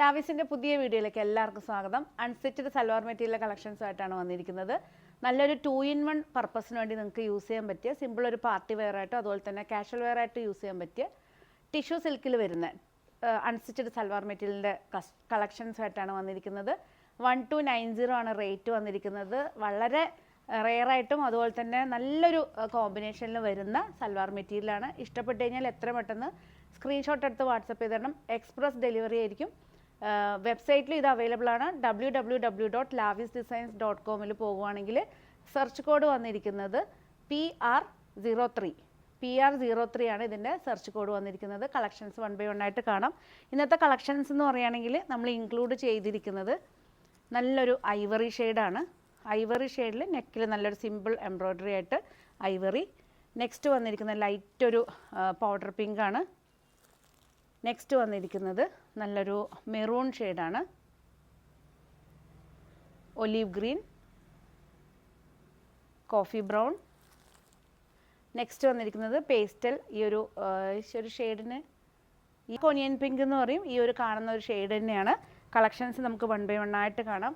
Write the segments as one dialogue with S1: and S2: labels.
S1: ലാവിസിന്റെ പുതിയ വീഡിയോയിലേക്ക് എല്ലാവർക്കും സ്വാഗതം. അൺസ്റ്റിച്ചഡ് സൽവാർ മെറ്റീരിയൽ കളക്ഷൻസ് ആയിട്ടാണ് വന്നിരിക്കുന്നത്. നല്ലൊരു ടു ഇൻ വൺ പർപ്പസിന് വേണ്ടി നിങ്ങൾക്ക് യൂസ് ചെയ്യാൻ പറ്റിയ സിമ്പിൾ ഒരു പാർട്ടി വെയർ ആയിട്ടോ അതുപോലെ തന്നെ കാഷ്വൽ വെയർ ആയിട്ട് യൂസ് ചെയ്യാൻ പറ്റിയ ടിഷ്യൂ സിൽക്കിൽ വരുന്ന അൺസ്റ്റിച്ചഡ് സൽവാർ മെറ്റീരിയലിന്റെ കളക്ഷൻസ് ആയിട്ടാണ് വന്നിരിക്കുന്നത്. വൺ ടു നയൻ സീറോ ആണ് റേറ്റ് വന്നിരിക്കുന്നത്. വളരെ റെയറായിട്ടും അതുപോലെ തന്നെ നല്ലൊരു കോമ്പിനേഷനിൽ വരുന്ന സൽവാർ മെറ്റീരിയലാണ് ഇഷ്ടപ്പെട്ട് കഴിഞ്ഞാൽ എത്ര പെട്ടെന്ന് സ്ക്രീൻഷോട്ട് എടുത്ത് വാട്സപ്പ് ചെയ്ത് തരണം എക്സ്പ്രസ് ഡെലിവറി ആയിരിക്കും. വെബ്സൈറ്റിൽ ഇത് അവൈലബിൾ ആണ്. W W W dot Lavis designs dot കോമിൽ പോകുവാണെങ്കിൽ സെർച്ച് കോഡ് വന്നിരിക്കുന്നത് P R zero three P R zero three ആണ് ഇതിന്റെ സെർച്ച് കോഡ് വന്നിരിക്കുന്നത്. കളക്ഷൻസ് വൺ ബൈ വൺ ആയിട്ട് കാണാം. ഇന്നത്തെ കളക്ഷൻസ് എന്ന് പറയുകയാണെങ്കിൽ നമ്മൾ ഇൻക്ലൂഡ് ചെയ്തിരിക്കുന്നത് നല്ലൊരു ഐവറി ഷെയ്ഡാണ് ഐവറി ഷെയ്ഡിൽ നെക്കിൽ നല്ലൊരു സിമ്പിൾ എംബ്രോയ്ഡറി ആയിട്ട് ഐവറി നെക്സ്റ്റ് വന്നിരിക്കുന്ന ലൈറ്റ് ഒരു പൗഡർ പിങ്ക് ആണ്. നെക്സ്റ്റ് വന്നിരിക്കുന്നത് നല്ലൊരു മെറൂൺ ഷെയ്ഡാണ്. Olive green coffee brown. Next വന്നിരിക്കുന്നത് പേസ്റ്റൽ ഈ ഒരു ഒരു ഷെയ്ഡിന്. ഈ ഒനിയൻ പിങ്ക് എന്ന് പറയും ഈ ഒരു കാണുന്ന ഒരു ഷെയ്ഡ് തന്നെയാണ്. കളക്ഷൻസ് നമുക്ക് വൺ ബൈ വൺ ആയിട്ട് കാണാം.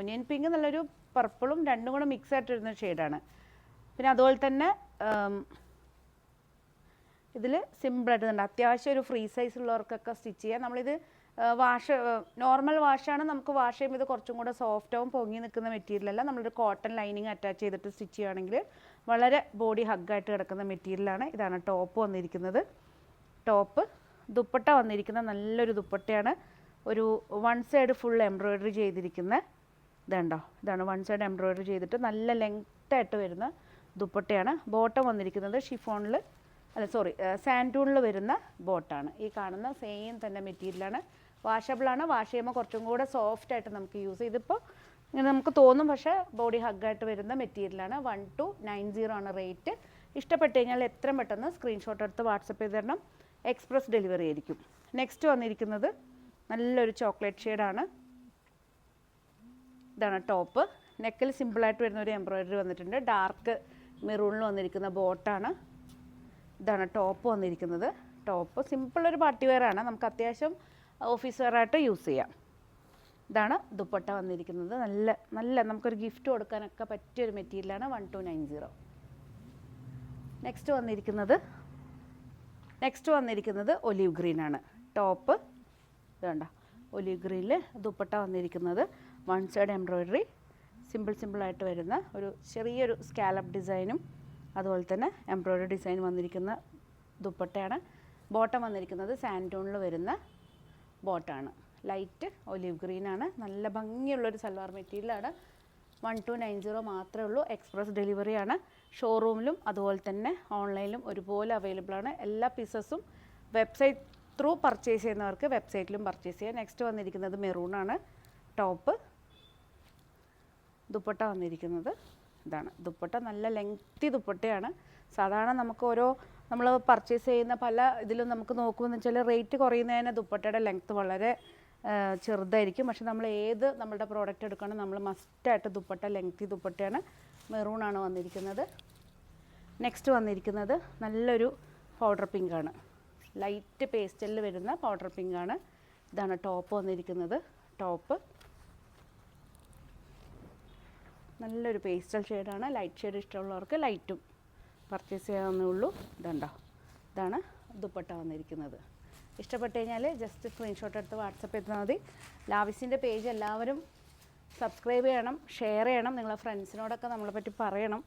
S1: ഒനിയൻ പിങ്ക് നല്ലൊരു പർപ്പിളും രണ്ടും കൂടെ മിക്സ് ആയിട്ട് വരുന്ന ഷെയ്ഡാണ്. പിന്നെ അതുപോലെ തന്നെ ഇതിൽ സിമ്പിളായിട്ട് ഉണ്ട് അത്യാവശ്യം ഒരു ഫ്രീ സൈസ് ഉള്ളവർക്കൊക്കെ സ്റ്റിച്ച് ചെയ്യാം. നമ്മളിത് വാഷ് നോർമൽ വാഷാണ് നമുക്ക് വാഷ് ചെയ്യുമ്പോൾ ഇത് കുറച്ചും കൂടെ സോഫ്റ്റാവും പൊങ്ങി നിൽക്കുന്ന മെറ്റീരിയൽ അല്ല. നമ്മളൊരു കോട്ടൺ ലൈനിങ് അറ്റാച്ച് ചെയ്തിട്ട് സ്റ്റിച്ച് ചെയ്യുകയാണെങ്കിൽ വളരെ ബോഡി ഹഗ്ഗായിട്ട് കിടക്കുന്ന മെറ്റീരിയലാണ് ഇതാണ് ടോപ്പ് വന്നിരിക്കുന്നത്. ടോപ്പ് ദുപ്പട്ട വന്നിരിക്കുന്ന നല്ലൊരു ദുപ്പട്ടയാണ്. ഒരു വൺ സൈഡ് ഫുൾ എംബ്രോയ്ഡറി ചെയ്തിരിക്കുന്ന ഇതുണ്ടോ? ഇതാണ് വൺ സൈഡ് എംബ്രോയ്ഡറി ചെയ്തിട്ട് നല്ല ലെങ്ത്തായിട്ട് വരുന്ന ദുപ്പട്ടയാണ്. ബോട്ടം വന്നിരിക്കുന്നത് ഷിഫോണിൽ അല്ല സോറി സാൻഡൂണിൽ വരുന്ന ബോട്ടാണ് ഈ കാണുന്ന സെയിം തന്നെ മെറ്റീരിയലാണ് വാഷബിളാണ് വാഷ് ചെയ്യുമ്പോൾ കുറച്ചും കൂടെ സോഫ്റ്റ് ആയിട്ട് നമുക്ക് യൂസ് ചെയ്തിപ്പോൾ ഇങ്ങനെ നമുക്ക് തോന്നും പക്ഷേ ബോഡി ഹഗ്ഗായിട്ട് വരുന്ന മെറ്റീരിയലാണ് വൺ ടു നയൻ സീറോ ആണ് റേറ്റ് ഇഷ്ടപ്പെട്ട് കഴിഞ്ഞാൽ എത്രയും പെട്ടെന്ന് സ്ക്രീൻഷോട്ട് എടുത്ത് വാട്സപ്പ് ചെയ്ത് തരണം. എക്സ്പ്രസ് ഡെലിവറി ആയിരിക്കും. നെക്സ്റ്റ് വന്നിരിക്കുന്നത് നല്ലൊരു ചോക്ലേറ്റ് ഷെയ്ഡാണ് ഇതാണ് ടോപ്പ് നെക്കിൽ സിമ്പിളായിട്ട് വരുന്ന ഒരു എംബ്രോയിഡറി വന്നിട്ടുണ്ട്. ഡാർക്ക് മെറൂണിൽ വന്നിരിക്കുന്ന ബോട്ടാണ് ഇതാണ് ടോപ്പ് വന്നിരിക്കുന്നത്. ടോപ്പ് സിമ്പിൾ ഒരു പാർട്ടി വെയറാണ് നമുക്ക് അത്യാവശ്യം ഓഫീസ് വെയറായിട്ട് യൂസ് ചെയ്യാം. ഇതാണ് ദുപ്പട്ട വന്നിരിക്കുന്നത്. നല്ല നല്ല നമുക്കൊരു ഗിഫ്റ്റ് കൊടുക്കാനൊക്കെ പറ്റിയൊരു മെറ്റീരിയലാണ് one two nine zero next വന്നിരിക്കുന്നത് നെക്സ്റ്റ് വന്നിരിക്കുന്നത് ഒലിവ് ആണ്. ടോപ്പ് ഇതുണ്ട ഒലിവ് ഗ്രീനിൽ ദുപ്പട്ട വന്നിരിക്കുന്നത്. വൺ സൈഡ് എംബ്രോയ്ഡറി സിമ്പിൾ സിമ്പിളായിട്ട് വരുന്ന ഒരു ചെറിയൊരു സ്കാലപ്പ് ഡിസൈനും അതുപോലെ തന്നെ എംബ്രോയ്ഡറി ഡിസൈൻ വന്നിരിക്കുന്ന ദുപ്പട്ടയാണ്. ബോട്ടം വന്നിരിക്കുന്നത് സാന്റോണിൽ വരുന്ന ബോട്ടാണ്. ലൈറ്റ് ഒലിവ് ഗ്രീൻ ആണ് നല്ല ഭംഗിയുള്ളൊരു സൽവാർ മെറ്റീരിയലാണ്. വൺ ടു നയൻ സീറോ മാത്രമേ ഉള്ളൂ. എക്സ്പ്രസ് ഡെലിവറി ആണ്. ഷോറൂമിലും അതുപോലെ തന്നെ ഓൺലൈനിലും ഒരുപോലെ അവൈലബിൾ ആണ്. എല്ലാ പീസസും വെബ്സൈറ്റ് ത്രൂ പർച്ചേസ് ചെയ്യുന്നവർക്ക് വെബ്സൈറ്റിലും പർച്ചേസ് ചെയ്യാം. നെക്സ്റ്റ് വന്നിരിക്കുന്നത് മെറൂൺ ആണ്. ടോപ്പ് ദുപ്പട്ട വന്നിരിക്കുന്നത്. ഇതാണ്. ദുപ്പട്ട നല്ല ലെങ്തി ദുപ്പട്ടയാണ്. സാധാരണ നമുക്ക് ഓരോ നമ്മൾ പർച്ചേസ് ചെയ്യുന്ന പല ഇതിലും നമുക്ക് നോക്കുമെന്ന് വെച്ചാൽ റേറ്റ് കുറയുന്നതിന് ദുപ്പട്ടയുടെ ലെങ്ത്ത് വളരെ ചെറുതായിരിക്കും. പക്ഷെ നമ്മൾ ഏത് നമ്മളുടെ പ്രോഡക്റ്റ് എടുക്കണം നമ്മൾ മസ്റ്റായിട്ട് ദുപ്പട്ട ലെങ്തി ദുപ്പട്ടയാണ്. മെറൂണാണ് വന്നിരിക്കുന്നത്. നെക്സ്റ്റ് വന്നിരിക്കുന്നത് നല്ലൊരു പൗഡർ പിങ്കാണ് ലൈറ്റ് പേസ്റ്റലിൽ വരുന്ന പൗഡർ പിങ്കാണ് ഇതാണ് ടോപ്പ് വന്നിരിക്കുന്നത്. ടോപ്പ് നല്ലൊരു പേസ്റ്റൽ ഷെയ്ഡാണ് ലൈറ്റ് ഷെയ്ഡ് ഇഷ്ടമുള്ളവർക്ക് ലൈറ്റും പർച്ചേസ് ചെയ്യാവുന്നേ ഉള്ളൂ. ഇതുണ്ടോ? ഇതാണ് ദുപ്പട്ട വന്നിരിക്കുന്നത്. ഇഷ്ടപ്പെട്ട് കഴിഞ്ഞാൽ ജസ്റ്റ് സ്ക്രീൻഷോട്ട് എടുത്ത് വാട്സപ്പ് ചെയ്താൽ മതി. ലാവിസിന്റെ പേജ് എല്ലാവരും സബ്സ്ക്രൈബ് ചെയ്യണം ഷെയർ ചെയ്യണം. നിങ്ങളെ ഫ്രണ്ട്സിനോടൊക്കെ നമ്മളെ പറ്റി പറയണം.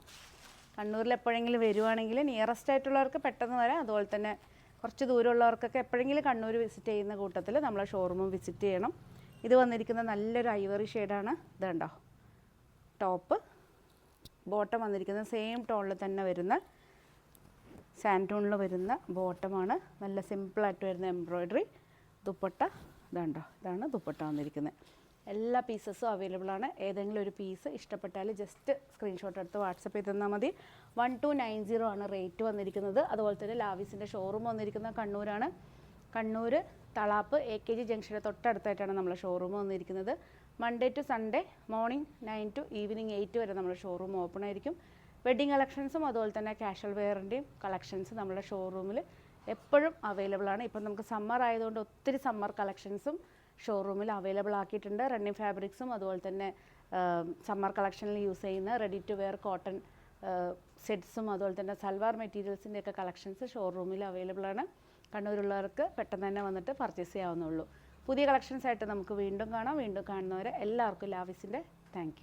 S1: കണ്ണൂരിൽ എപ്പോഴെങ്കിലും വരുവാണെങ്കിൽ നിയറസ്റ്റ് ആയിട്ടുള്ളവർക്ക് പെട്ടെന്ന് വരാം. അതുപോലെ തന്നെ കുറച്ച് ദൂരമുള്ളവർക്കൊക്കെ എപ്പോഴെങ്കിലും കണ്ണൂർ വിസിറ്റ് ചെയ്യുന്ന കൂട്ടത്തിൽ നമ്മളെ ഷോറൂമും വിസിറ്റ് ചെയ്യണം. ഇത് വന്നിരിക്കുന്ന നല്ലൊരു ഐവറി ഷെയ്ഡാണ് ഇതുണ്ടോ? ടോപ്പ്. ബോട്ടം വന്നിരിക്കുന്ന സെയിം ടോണിൽ തന്നെ വരുന്ന സാന്റൂണിൽ വരുന്ന ബോട്ടമാണ്. നല്ല സിമ്പിളായിട്ട് വരുന്ന എംബ്രോയ്ഡറി ദുപ്പട്ട. ഇതാണ്ടോ ഇതാണ് ദുപ്പട്ട വന്നിരിക്കുന്നത് എല്ലാ പീസസും അവൈലബിൾ ആണ്. ഏതെങ്കിലും ഒരു പീസ് ഇഷ്ടപ്പെട്ടാൽ ജസ്റ്റ് സ്ക്രീൻഷോട്ട് എടുത്ത് വാട്സപ്പ് ചെയ്ത് തന്നാൽ മതി. വൺ ടു നയൻ സീറോ ആണ് റേറ്റ് വന്നിരിക്കുന്നത്. അതുപോലെ തന്നെ ലാവിസിന്റെ ഷോറൂം വന്നിരിക്കുന്നത് കണ്ണൂരാണ്. Kannur Thalap A K G ജംഗ്ഷന്റെ തൊട്ടടുത്തായിട്ടാണ് നമ്മളെ ഷോറൂം വന്നിരിക്കുന്നത്. Monday to Sunday morning nine to evening eight വരെ നമ്മുടെ ഷോറൂം ഓപ്പൺ ആയിരിക്കും. വെഡ്ഡിങ് കളക്ഷൻസും അതുപോലെ തന്നെ കാഷ്വൽ വെയറിന്റെയും കളക്ഷൻസ് നമ്മുടെ ഷോറൂമിൽ എപ്പോഴും അവൈലബിൾ ആണ്. ഇപ്പം നമുക്ക് സമ്മർ ആയതുകൊണ്ട് ഒത്തിരി സമ്മർ കളക്ഷൻസും ഷോറൂമിൽ അവൈലബിൾ ആക്കിയിട്ടുണ്ട്. റണ്ണിങ് ഫാബ്രിക്സും അതുപോലെ തന്നെ സമ്മർ കളക്ഷനിൽ യൂസ് ചെയ്യുന്ന റെഡി ടു വെയർ കോട്ടൺ സെറ്റ്സും അതുപോലെ തന്നെ സൽവാർ മെറ്റീരിയൽസിന്റെയൊക്കെ കളക്ഷൻസ് ഷോറൂമിൽ അവൈലബിൾ ആണ്. കണ്ണൂരുള്ളവർക്ക് പെട്ടെന്ന് തന്നെ വന്നിട്ട് പർച്ചേസ് ചെയ്യാവുന്നുള്ളൂ പുതിയ കളക്ഷൻസ് ആയിട്ട് നമുക്ക് വീണ്ടും കാണാം. വീണ്ടും കാണുന്നവരെ എല്ലാവർക്കും ലാവിസിന്റെ താങ്ക്